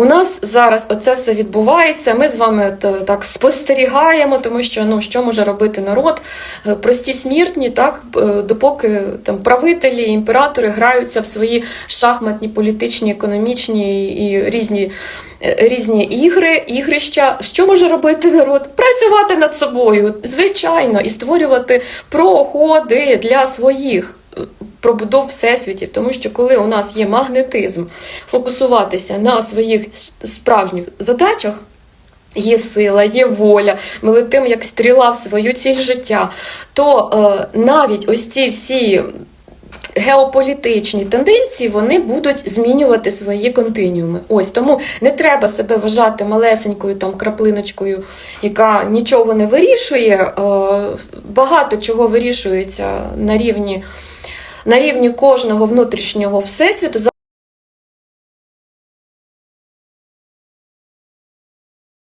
У нас зараз оце все відбувається. Ми з вами так спостерігаємо, тому що ну що може робити народ? Е, Прості смертні, так е, допоки там правителі, імператори граються в свої шахматні, політичні, економічні і різні. е, Різні ігри, ігрища. Що може робити народ? Працювати над собою, звичайно, і створювати проходи для своїх пробудов всесвітів. Тому що коли у нас є магнетизм, фокусуватися на своїх справжніх задачах. Є сила, є воля, ми летимо як стріла в свою ціль життя, то е, навіть ось ці всі геополітичні тенденції вони будуть змінювати свої континіуми. Ось тому не треба себе вважати малесенькою там краплиночкою, яка нічого не вирішує. Е, Багато чого вирішується на рівні. На рівні кожного внутрішнього всесвіту